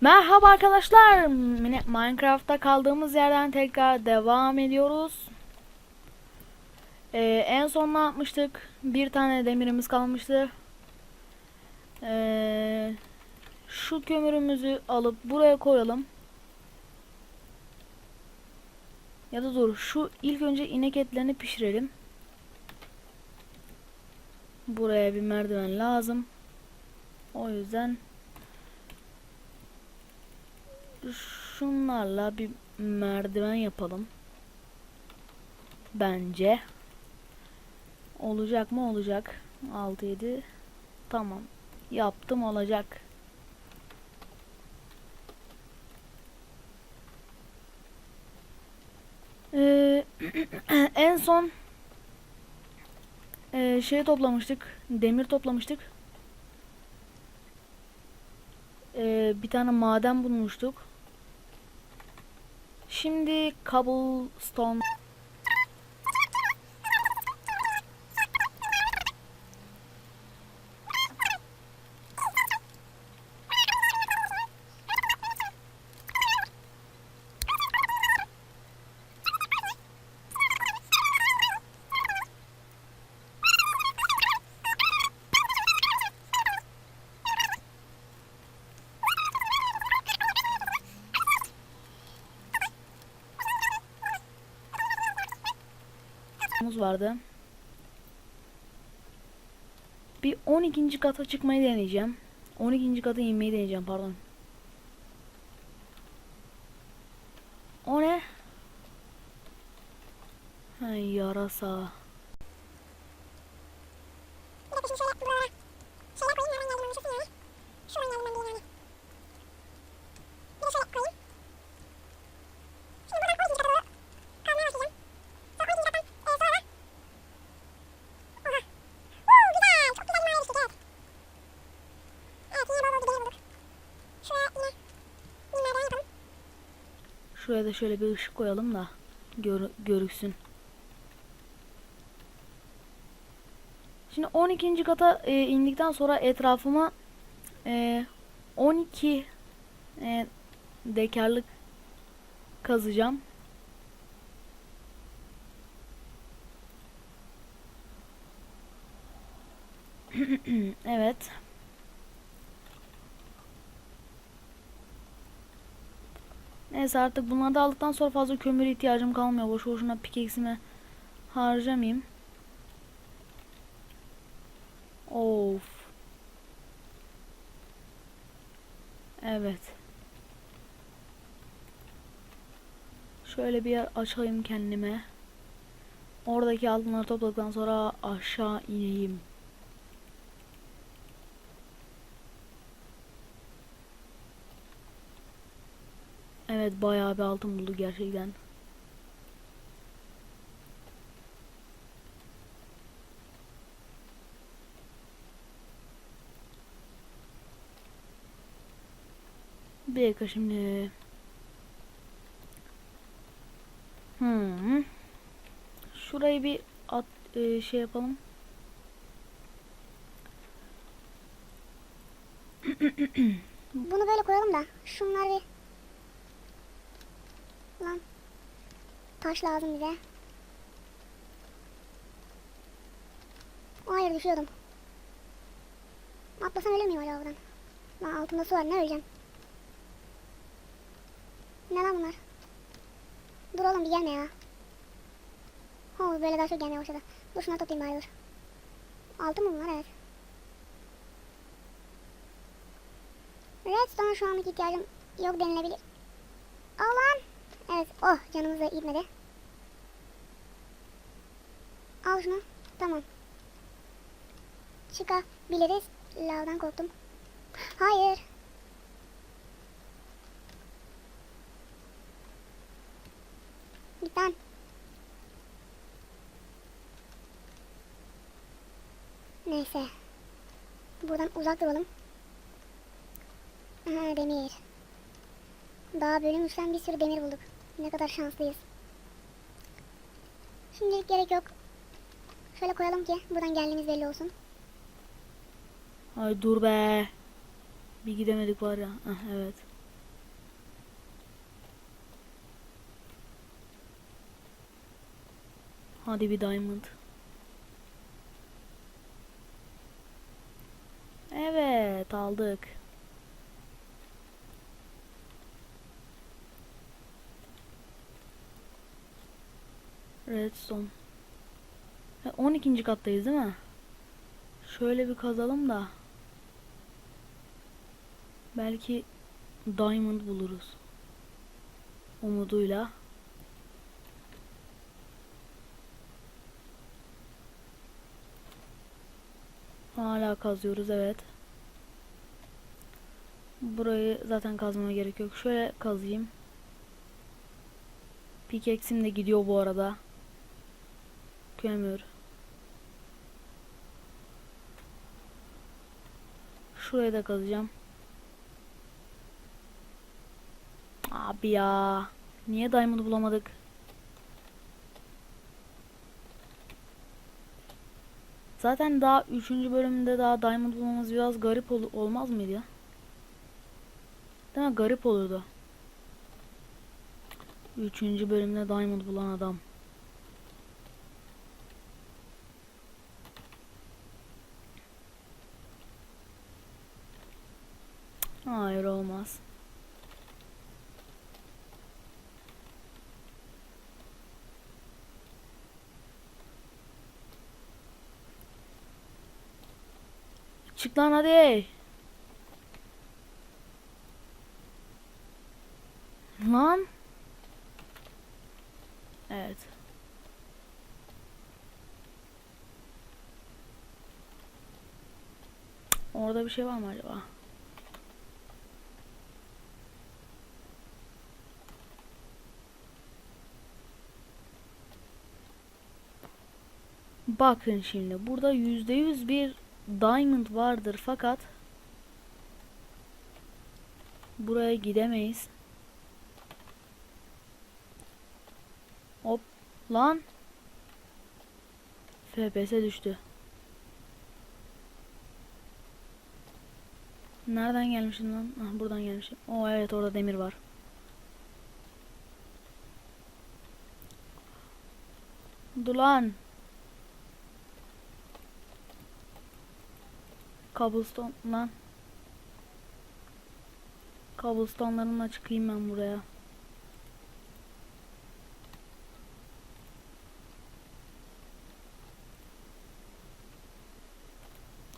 Merhaba arkadaşlar. Mine- Minecraft'ta kaldığımız yerden tekrar devam ediyoruz. Ee, en son ne yapmıştık? Bir tane demirimiz kalmıştı. Ee, şu kömürümüzü alıp buraya koyalım. Ya da dur, şu ilk önce inek etlerini pişirelim. Buraya bir merdiven lazım. O yüzden şunlarla bir merdiven yapalım. Bence. Olacak mı? Olacak. 6 7 Tamam. Yaptım olacak. Ee, en son ee, şey toplamıştık. Demir toplamıştık. Ee, bir tane maden bulmuştuk. Şimdi cobblestone muz vardı. Bir 12. kata çıkmayı deneyeceğim. 12. kata inmeyi deneyeceğim pardon. O ne? Ha, yarasa. Bir dakika şimdi şöyle buralara şeyler koyayım hemen geldim önce yani. Şuradan geldim ben bir yani. Bir de şöyle koyayım. Şimdi buradan 12. kata doğru kalmaya başlayacağım. Sonra 12. kattan e, sonra Oha. Uuu güzel. Çok güzel bir mağara düştük evet. Evet yine bol bol bir bulduk. Şuraya yine bir merdiven yapalım. Şuraya da şöyle bir ışık koyalım da gör, görüksün. Şimdi 12. kata e, indikten sonra etrafıma e, 12 e, dekarlık kazacağım. evet. Neyse artık bunları da aldıktan sonra fazla kömür ihtiyacım kalmıyor. Boş boşuna pickaxe'imi harcamayayım. Of. Evet. Şöyle bir yer açayım kendime. Oradaki altınları topladıktan sonra aşağı ineyim. Evet bayağı bir altın bulduk gerçekten. Bir dakika şimdi. Hmm. Şurayı bir at e, şey yapalım. Bunu böyle koyalım da şunlar bir Lan taş lazım bize. Hayır düşüyordum. Atlasam ölür müyüm acaba buradan? Lan altında su var ne öleceğim? Ne lan bunlar? Dur oğlum bir gelme ya. Oo böyle daha çok gelmeye başladı. Dur şunları toplayayım bari dur. Altın mı bunlar evet. Redstone şu anlık ihtiyacım yok denilebilir. Al lan. Evet. Oh canımız da gitmedi. Al şunu. Tamam. Çıkabiliriz. Lavdan korktum. Hayır. Lan. Neyse. Buradan uzak duralım. Aha demir. Daha bölüm 3'ten bir sürü demir bulduk. Ne kadar şanslıyız. Şimdilik gerek yok. Şöyle koyalım ki buradan geldiğimiz belli olsun. Ay dur be. Bir gidemedik var ya. Ah, evet. Hadi bir diamond. Evet aldık. Redstone. Ha, 12. kattayız değil mi? Şöyle bir kazalım da. Belki diamond buluruz. Umuduyla. Hala kazıyoruz evet. Burayı zaten kazmama gerek yok. Şöyle kazayım. Pickaxe'im de gidiyor bu arada. Kömür. Şurayı da kazacağım. Abi ya. Niye diamond bulamadık? Zaten daha 3. bölümde daha diamond bulmamız biraz garip ol olmaz mıydı ya? Değil mi? Garip olurdu. 3. bölümde diamond bulan adam. Hayır olmaz. Çık lan hadi. Lan. Evet. Orada bir şey var mı acaba? Bakın şimdi burada yüzde yüz bir diamond vardır fakat buraya gidemeyiz. Hop lan FPS düştü. Nereden gelmişim lan? Ah buradan gelmişim. Oo evet orada demir var. Dur lan. Cobblestone lan. Cobblestone'larımla çıkayım ben buraya.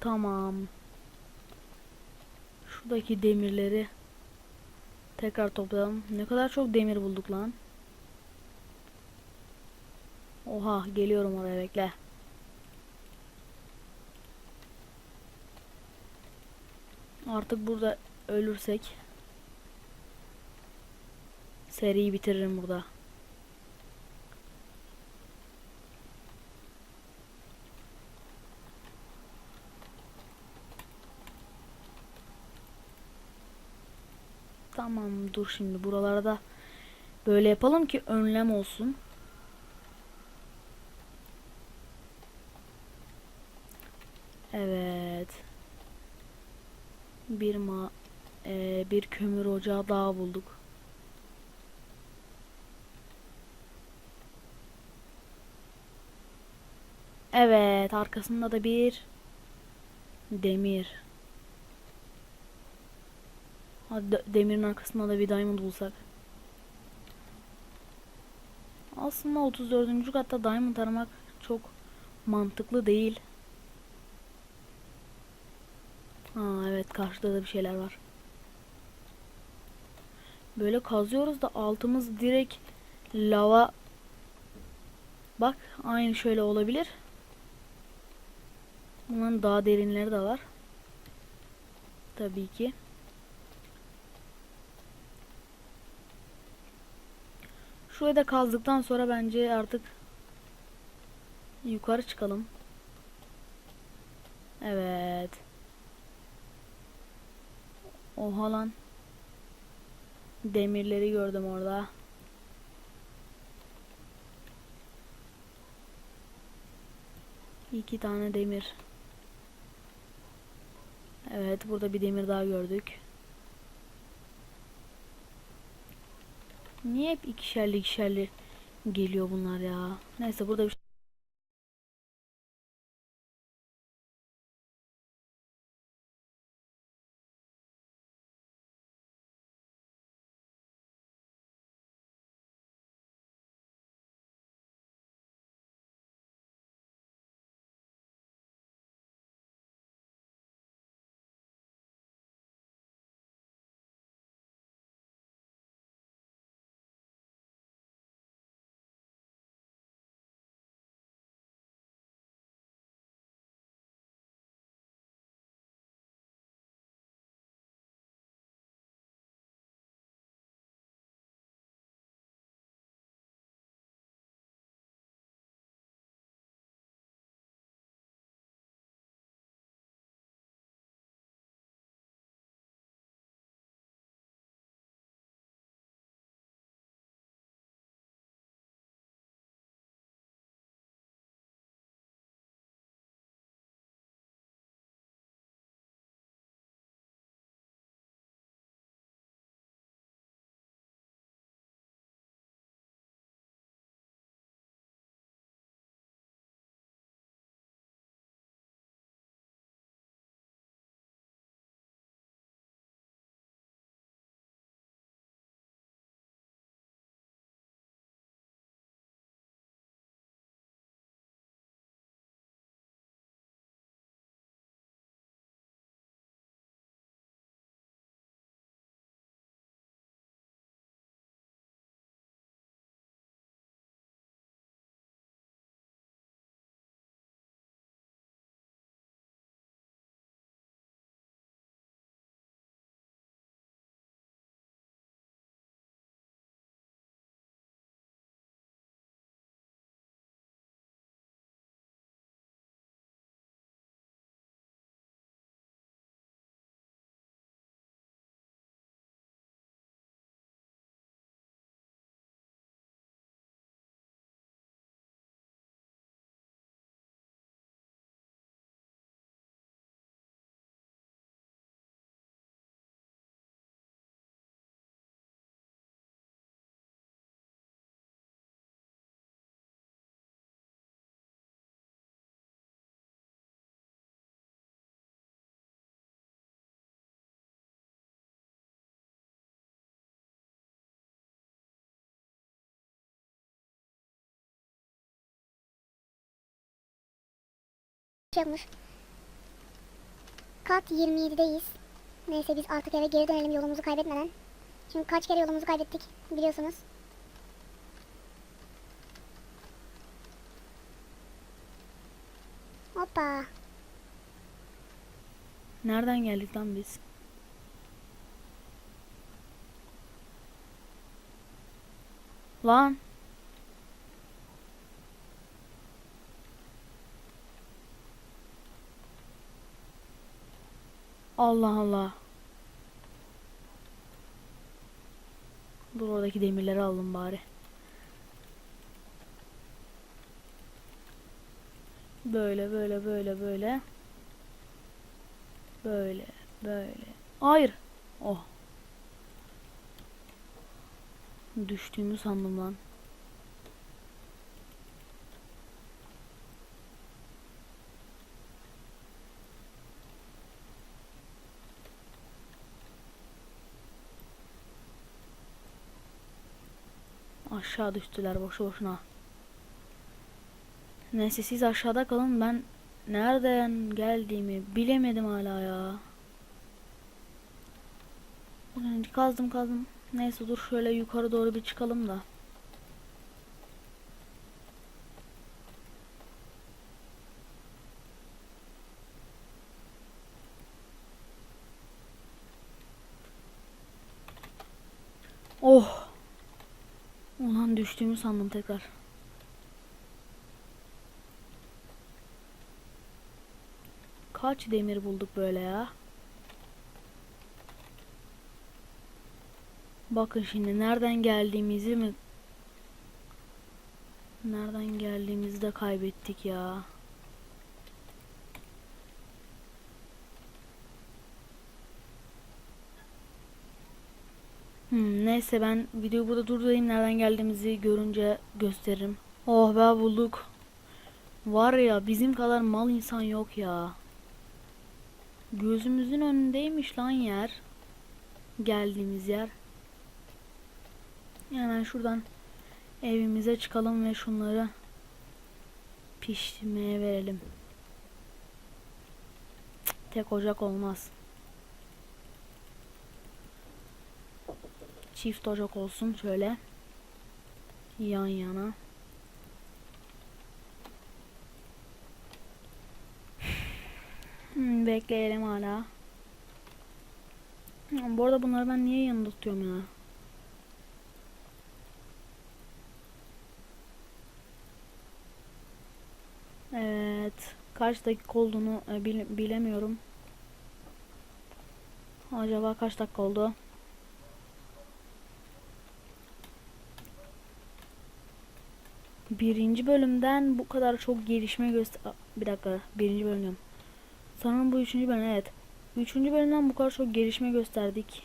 Tamam. Şuradaki demirleri tekrar toplayalım. Ne kadar çok demir bulduk lan. Oha geliyorum oraya bekle. Artık burada ölürsek seriyi bitiririm burada. Tamam dur şimdi buralarda böyle yapalım ki önlem olsun. Evet. Bir ma eee, bir kömür ocağı daha bulduk. Evet, arkasında da bir demir. Hadi de- demirin arkasında da bir diamond bulsak. Aslında 34. katta diamond aramak çok mantıklı değil. Ha evet karşıda da bir şeyler var. Böyle kazıyoruz da altımız direkt lava. Bak aynı şöyle olabilir. Bunların daha derinleri de var. Tabii ki. Şurayı da kazdıktan sonra bence artık yukarı çıkalım. Evet. Oha lan. Demirleri gördüm orada. İki tane demir. Evet burada bir demir daha gördük. Niye hep ikişerli ikişerli geliyor bunlar ya? Neyse burada bir yokmuş. Kat 27'deyiz. Neyse biz artık eve geri dönelim yolumuzu kaybetmeden. Çünkü kaç kere yolumuzu kaybettik biliyorsunuz. Hoppa. Nereden geldik lan biz? Lan. Allah Allah. Dur oradaki demirleri aldım bari. Böyle böyle böyle böyle. Böyle böyle. Hayır. Oh. Düştüğümü sandım lan. Aşağı düştüler boşu boşuna. Neyse siz aşağıda kalın ben nereden geldiğimi bilemedim hala ya. Kazdım kazdım. Neyse dur şöyle yukarı doğru bir çıkalım da. Oh. Ulan düştüğümü sandım tekrar. Kaç demir bulduk böyle ya? Bakın şimdi nereden geldiğimizi mi Nereden geldiğimizi de kaybettik ya. Hmm, neyse ben videoyu burada durdurayım. Nereden geldiğimizi görünce gösteririm. Oh be bulduk. Var ya bizim kadar mal insan yok ya. Gözümüzün önündeymiş lan yer. Geldiğimiz yer. Hemen şuradan evimize çıkalım ve şunları pişirmeye verelim. Tek ocak olmaz. Çift ocak olsun şöyle. Yan yana. Hmm, bekleyelim hala. Hmm, Bu arada bunları ben niye yanında tutuyorum ya? Evet. Kaç dakika olduğunu e, bil- bilemiyorum. Acaba kaç dakika oldu? Birinci bölümden bu kadar çok gelişme göster... Bir dakika. Birinci bölüm. Sanırım bu üçüncü bölüm evet. Üçüncü bölümden bu kadar çok gelişme gösterdik.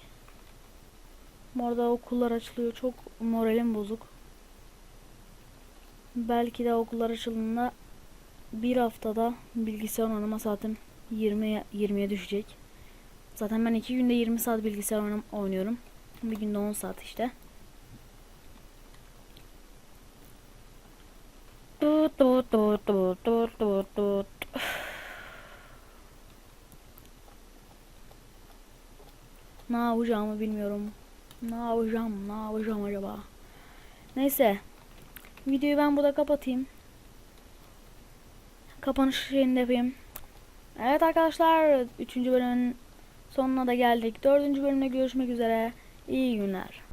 Bu arada okullar açılıyor. Çok moralim bozuk. Belki de okullar açıldığında bir haftada bilgisayar oynama saatim 20'ye 20'ye düşecek. Zaten ben iki günde 20 saat bilgisayar oynuyorum. Bir günde 10 saat işte. Tut tut tut tut tut tut tut. Ne yapacağımı bilmiyorum. Ne yapacağım? Ne yapacağım acaba? Neyse. Videoyu ben burada kapatayım. Kapanış şeyini de yapayım. Evet arkadaşlar. 3. bölümün sonuna da geldik. 4. bölümde görüşmek üzere. İyi günler.